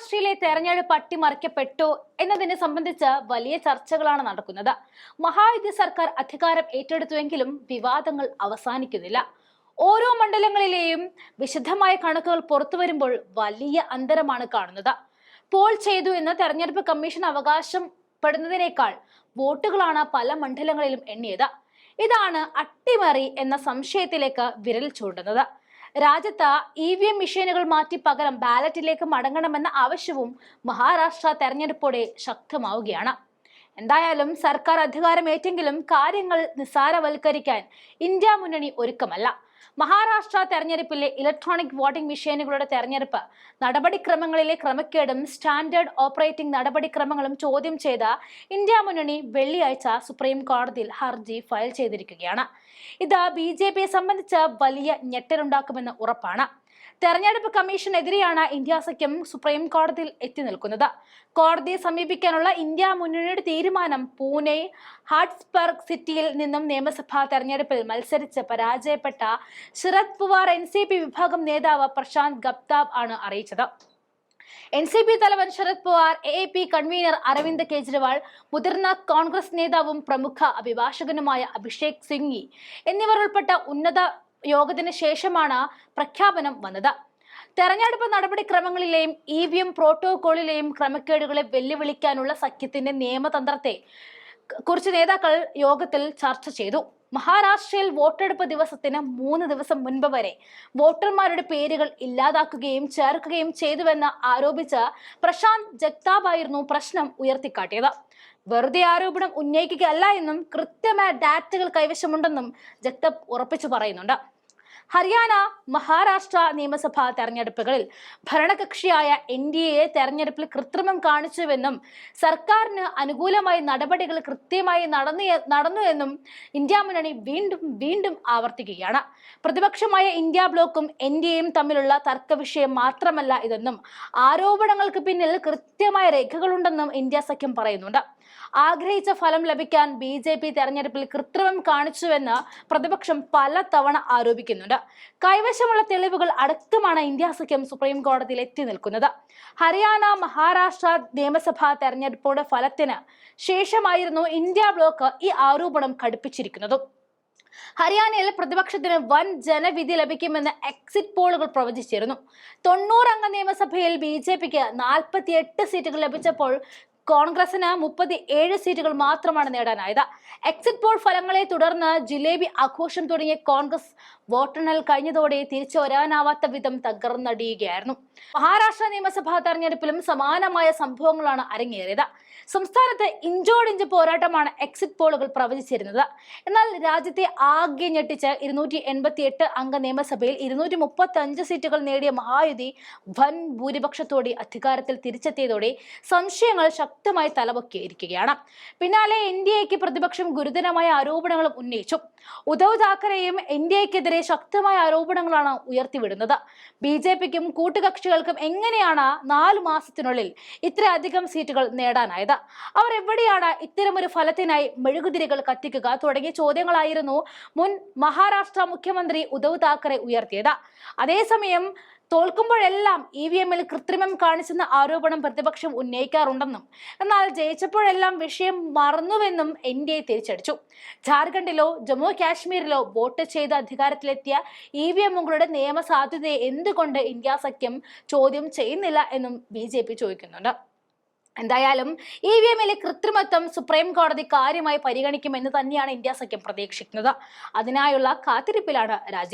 മഹാരാഷ്ട്രയിലെ തെരഞ്ഞെടുപ്പ് അട്ടിമറിക്കപ്പെട്ടു എന്നതിനെ സംബന്ധിച്ച് വലിയ ചർച്ചകളാണ് നടക്കുന്നത്. മഹായുതി സർക്കാർ അധികാരം ഏറ്റെടുത്തുവെങ്കിലും വിവാദങ്ങൾ അവസാനിക്കുന്നില്ല. ഓരോ മണ്ഡലങ്ങളിലെയും വിശദമായ കണക്കുകൾ പുറത്തു വരുമ്പോൾ വലിയ അന്തരമാണ് കാണുന്നത്. പോൾ ചെയ്തു എന്ന് തെരഞ്ഞെടുപ്പ് കമ്മീഷൻ അവകാശം പെടുന്നതിനേക്കാൾ വോട്ടുകളാണ് പല മണ്ഡലങ്ങളിലും എണ്ണിയത്. ഇതാണ് അട്ടിമറി എന്ന സംശയത്തിലേക്ക് വിരൽ ചൂണ്ടുന്നത്. രാജ്യത്ത് ഇ വി എം മെഷീനുകൾ മാറ്റി പകരം ബാലറ്റിലേക്ക് മടങ്ങണമെന്ന ആവശ്യവും മഹാരാഷ്ട്ര തെരഞ്ഞെടുപ്പോടെ ശക്തമാവുകയാണ്. എന്തായാലും സർക്കാർ അധികാരമേറ്റെങ്കിലും കാര്യങ്ങൾ നിസ്സാരവൽക്കരിക്കാൻ ഇന്ത്യ മുന്നണി ഒരുക്കമല്ല. മഹാരാഷ്ട്ര തെരഞ്ഞെടുപ്പിലെ ഇലക്ട്രോണിക് വോട്ടിംഗ് മെഷീനുകളുടെ തെരഞ്ഞെടുപ്പ്. നടപടിക്രമങ്ങളിലെ ക്രമക്കേടും സ്റ്റാൻഡേർഡ് ഓപ്പറേറ്റിംഗ് നടപടിക്രമങ്ങളും ചോദ്യം ചെയ്ത ഇന്ത്യ മുന്നണി വെള്ളിയാഴ്ച സുപ്രീം കോടതിയിൽ ഹർജി ഫയൽ ചെയ്തിരിക്കുകയാണ്. ഇത് ബി ജെ പിയെ സംബന്ധിച്ച് വലിയ ഞെട്ടലുണ്ടാക്കുമെന്ന് ഉറപ്പാണ്. തെരഞ്ഞെടുപ്പ് കമ്മീഷനെതിരെയാണ് ഇന്ത്യ സഖ്യം സുപ്രീം കോടതിയിൽ എത്തി നിൽക്കുന്നത്. കോടതിയെ സമീപിക്കാനുള്ള ഇന്ത്യ മുന്നണിയുടെ തീരുമാനം പൂനെ ഹാട്ട്സ്ബർഗ് സിറ്റിയിൽ നിന്നും നിയമസഭാ തെരഞ്ഞെടുപ്പിൽ മത്സരിച്ച് പരാജയപ്പെട്ട ശരത് പവാർ എൻ വിഭാഗം നേതാവ് പ്രശാന്ത് ഗപ്താബ് ആണ് അറിയിച്ചത്. എൻ സി പി തലവൻ Sharad Pawar A P convener Arvind Kejriwal മുതിർന്ന കോൺഗ്രസ് നേതാവും പ്രമുഖ അഭിഭാഷകനുമായ അഭിഷേക് സിംഗി എന്നിവർ ഉൾപ്പെട്ട ഉന്നത യോഗത്തിന് ശേഷമാണ് പ്രഖ്യാപനം വന്നത്. തെരഞ്ഞെടുപ്പ് നടപടിക്രമങ്ങളിലെയും ഇ വി എം പ്രോട്ടോകോളിലെയും ക്രമക്കേടുകളെ വെല്ലുവിളിക്കാനുള്ള സഖ്യത്തിന്റെ നിയമതന്ത്രത്തെ കുറിച്ച് നേതാക്കൾ യോഗത്തിൽ ചർച്ച ചെയ്തു. മഹാരാഷ്ട്രയിൽ വോട്ടെടുപ്പ് ദിവസത്തിന് മൂന്ന് ദിവസം മുൻപ് വരെ വോട്ടർമാരുടെ പേരുകൾ ഇല്ലാതാക്കുകയും ചേർക്കുകയും ചെയ്തുവെന്ന് ആരോപിച്ച് പ്രശാന്ത് ജഗ്താബായിരുന്നു പ്രശ്നം ഉയർത്തിക്കാട്ടിയത്. വെറുതെ ആരോപണം ഉന്നയിക്കുകയല്ല എന്നും കൃത്യമായ ഡാറ്റകൾ കൈവശമുണ്ടെന്നും ജഗ്തബ് ഉറപ്പിച്ചു പറയുന്നുണ്ട്. ഹരിയാന മഹാരാഷ്ട്ര നിയമസഭാ തെരഞ്ഞെടുപ്പുകളിൽ ഭരണകക്ഷിയായ എൻ ഡി എ തെരഞ്ഞെടുപ്പിൽ കൃത്രിമം കാണിച്ചുവെന്നും സർക്കാരിന് അനുകൂലമായി നടപടികൾ കൃത്യമായി നടന്നു നടന്നു എന്നും ഇന്ത്യ മുന്നണി വീണ്ടും വീണ്ടും ആവർത്തിക്കുകയാണ്. പ്രതിപക്ഷമായ ഇന്ത്യ ബ്ലോക്കും എൻ ഡി എയും തമ്മിലുള്ള തർക്കവിഷയം മാത്രമല്ല ഇതെന്നും ആരോപണങ്ങൾക്ക് പിന്നിൽ കൃത്യമായ രേഖകളുണ്ടെന്നും ഇന്ത്യ സഖ്യം പറയുന്നുണ്ട്. ആഗ്രഹിച്ച ഫലം ലഭിക്കാൻ ബി ജെ പി തെരഞ്ഞെടുപ്പിൽ കൃത്രിമം കാണിച്ചുവെന്ന് പ്രതിപക്ഷം പല തവണ ആരോപിക്കുന്നുണ്ട്. കൈവശമുള്ള തെളിവുകൾ അടക്കമാണ് ഇന്ത്യ സഖ്യം സുപ്രീം കോടതിയിൽ എത്തി നിൽക്കുന്നത്. ഹരിയാന മഹാരാഷ്ട്ര നിയമസഭാ തെരഞ്ഞെടുപ്പോടെ ഫലത്തിന് ശേഷമായിരുന്നു ഇന്ത്യ ബ്ലോക്ക് ഈ ആരോപണം ഘടിപ്പിച്ചിരിക്കുന്നതും. ഹരിയാനയിൽ പ്രതിപക്ഷത്തിന് വൻ ജനവിധി ലഭിക്കുമെന്ന് എക്സിറ്റ് പോളുകൾ പ്രവചിച്ചിരുന്നു. തൊണ്ണൂറംഗ നിയമസഭയിൽ ബി ജെ പിക്ക് നാൽപ്പത്തി എട്ട് സീറ്റുകൾ ലഭിച്ചപ്പോൾ കോൺഗ്രസിന് മുപ്പത്തി ഏഴ് സീറ്റുകൾ മാത്രമാണ് നേടാനായത്. എക്സിറ്റ് പോൾ ഫലങ്ങളെ തുടർന്ന് ജിലേബി ആഘോഷം തുടങ്ങിയ കോൺഗ്രസ് വോട്ടെണ്ണൽ കഴിഞ്ഞതോടെ തിരിച്ചു വരാനാവാത്ത വിധം തകർന്നടിയുകയായിരുന്നു. മഹാരാഷ്ട്ര നിയമസഭാ തെരഞ്ഞെടുപ്പിലും സമാനമായ സംഭവങ്ങളാണ് അരങ്ങേറിയത്. സംസ്ഥാനത്ത് ഇഞ്ചോടിഞ്ച് പോരാട്ടമാണ് എക്സിറ്റ് പോളുകൾ പ്രവചിച്ചിരുന്നത്. എന്നാൽ രാജ്യത്തെ ആകെ ഞെട്ടിച്ച് ഇരുന്നൂറ്റി എൺപത്തി എട്ട് അംഗ നിയമസഭയിൽ ഇരുന്നൂറ്റി മുപ്പത്തി അഞ്ച് സീറ്റുകൾ നേടിയ മഹായുതി വൻ ഭൂരിപക്ഷത്തോടെ അധികാരത്തിൽ തിരിച്ചെത്തിയതോടെ സംശയങ്ങൾ ശക്തമായി തലപൊക്കിയിരിക്കുകയാണ്. പിന്നാലെ എൻ ഡി എക്ക് പ്രതിപക്ഷം ഗുരുതരമായ ആരോപണങ്ങളും ഉന്നയിച്ചു. ഉദ്ധവ് താക്കറെയും എൻ ഡി എക്കെതിരെ ശക്തമായ ആരോപണങ്ങളാണ് ഉയർത്തിവിടുന്നത്. ബി ജെ പിക്കും കൂട്ടുകക്ഷികൾക്കും എങ്ങനെയാണ് നാലു മാസത്തിനുള്ളിൽ ഇത്രയധികം സീറ്റുകൾ നേടാനായത്? അവർ എവിടെയാണ് ഇത്തരമൊരു ഫലത്തിനായി മെഴുകുതിരികൾ കത്തിക്കുക തുടങ്ങിയ ചോദ്യങ്ങളായിരുന്നു മുൻ മഹാരാഷ്ട്ര മുഖ്യമന്ത്രി ഉദ്ധവ് താക്കറെ ഉയർത്തിയത്. അതേസമയം തോൽക്കുമ്പോഴെല്ലാം ഇ വി എമ്മിൽ കൃത്രിമം കാണിച്ചെന്ന ആരോപണം പ്രതിപക്ഷം ഉന്നയിക്കാറുണ്ടെന്നും എന്നാൽ ജയിച്ചപ്പോഴെല്ലാം വിഷയം മറന്നുവെന്നും എൻ ഡി എ തിരിച്ചടിച്ചു. ജാർഖണ്ഡിലോ ജമ്മു കാശ്മീരിലോ വോട്ട് ചെയ്ത് അധികാരത്തിലെത്തിയ ഇ വി എമ്മുകളുടെ നിയമസാധ്യതയെ എന്തുകൊണ്ട് ഇന്ത്യ സഖ്യം ചോദ്യം ചെയ്യുന്നില്ല എന്നും ബി ചോദിക്കുന്നുണ്ട്. എന്തായാലും ഇ വി എമ്മിലെ കൃത്രിമത്വം സുപ്രീം കോടതി കാര്യമായി പരിഗണിക്കുമെന്ന് തന്നെയാണ് ഇന്ത്യ സഖ്യം പ്രതീക്ഷിക്കുന്നത്. അതിനായുള്ള കാത്തിരിപ്പിലാണ് രാജ്യം